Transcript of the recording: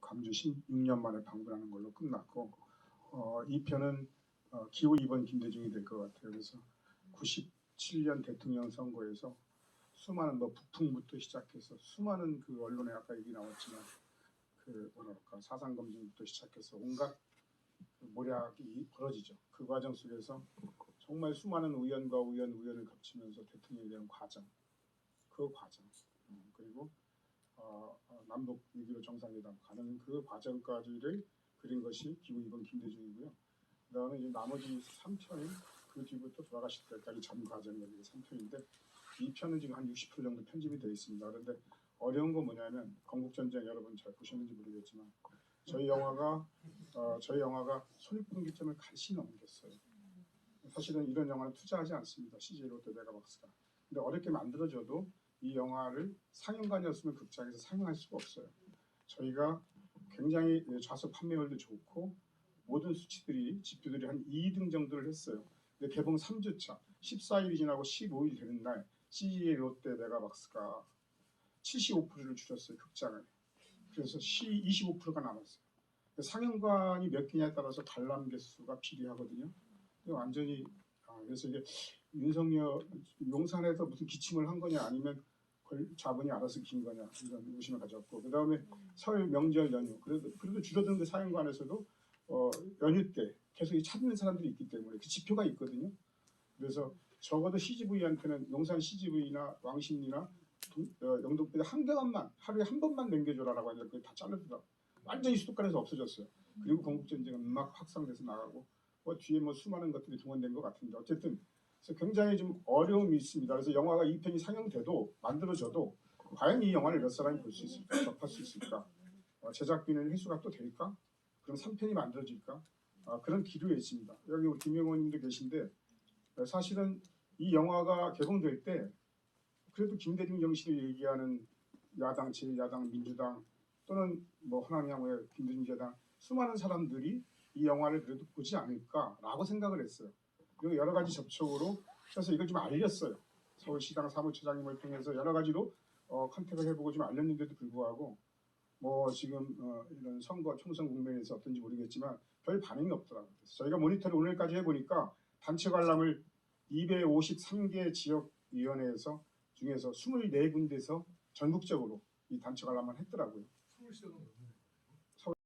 광주 16년 만에 방문하는 걸로 끝났고 어, 2편은 어, 기호 2번 김대중이 될 것 같아요. 그래서 97년 대통령 선거에서 수많은 뭐 북풍부터 시작해서 수많은 그 언론에 아까 얘기 나왔지만 그 뭐랄까 사상 검증부터 시작해서 온갖 그 모략이 벌어지죠. 그 과정 속에서 정말 수많은 우연과 우연 우연을 겹치면서 대통령에 대한 과정, 그 과정 어, 어, 남북 6.15 정상회담 가는 그 과정까지를 그린 것이 기후 2번 김대중이고요. 그다음에 이제 나머지 3편이 그 뒤부터 돌아가실 때까지 전 과정이 3편인데 이 편은 지금 한 60% 정도 편집이 되어 있습니다. 그런데 어려운 건 뭐냐면 건국전쟁 여러분 잘 보셨는지 모르겠지만 저희 영화가 어, 저희 영화가 손익분기점을 간신히 넘겼어요. 사실은 이런 영화는 투자하지 않습니다. CJ 롯데 메가박스가. 근데 어렵게 만들어져도 이 영화를 상영관이었으면 극장에서 상영할 수가 없어요. 저희가 굉장히 좌석 판매율도 좋고 모든 수치들이 지표들이 한 2등 정도를 했어요. 근데 개봉 3주차 14일이 지나고 15일 되는 날 CJ 롯데 메가박스가 75%를 줄였어요 극장을. 그래서 25%가 남았어요. 상영관이 몇 개냐에 따라서 관람 개수가 비례하거든요. 완전히 아, 그래서 이게 윤석열 용산에서 무슨 기침을 한 거냐 아니면 걸- 자본이 알아서 긴 거냐 이런 의심을 가졌고 그 다음에 설 명절 연휴 그래도 그래도 줄어든 그 사연관에서도 어, 연휴 때 계속 이 찾는 사람들이 있기 때문에 그 지표가 있거든요. 그래서 적어도 CGV한테는 용산 CGV나 왕십리나 동- 어, 영등포에 한 개만만 하루에 한 번만 남겨줘라라고 하니까 그게 다 잘라주더라. 완전히 수도권에서 없어졌어요. 그리고 건국전쟁은 막 확산돼서 나가고 뭐 뒤에 뭐 수많은 것들이 동원된 것 같은데 어쨌든 굉장히 좀 어려움이 있습니다. 그래서 영화가 2편이 상영돼도 만들어져도 과연 이 영화를 몇 사람이 볼 수 있을까? 접할 수 있을까? 어, 제작비는 회수가 또 될까? 그럼 3편이 만들어질까? 아, 그런 기류에 있습니다. 여기 우리 김영호님도 계신데 어, 사실은 이 영화가 개봉될 때 그래도 김대중 정신을 얘기하는 야당, 제1야당, 민주당 또는 뭐 호남향후의 김대중 재당 수많은 사람들이 이 영화를 그래도 보지 않을까라고 생각을 했어요. 그리고 여러 가지 접촉으로 그래서 이걸 좀 알렸어요. 서울시당 사무처장님을 통해서 여러 가지로 어, 컨택을 해보고 좀 알렸는데도 불구하고 뭐 지금 어, 이런 선거 총선 국면에서 어떤지 모르겠지만 별 반응이 없더라고요. 저희가 모니터를 오늘까지 해보니까 단체 관람을 253개 지역위원회에서 중에서 24군데서 전국적으로 이 단체 관람을 했더라고요. 서울시장은 몇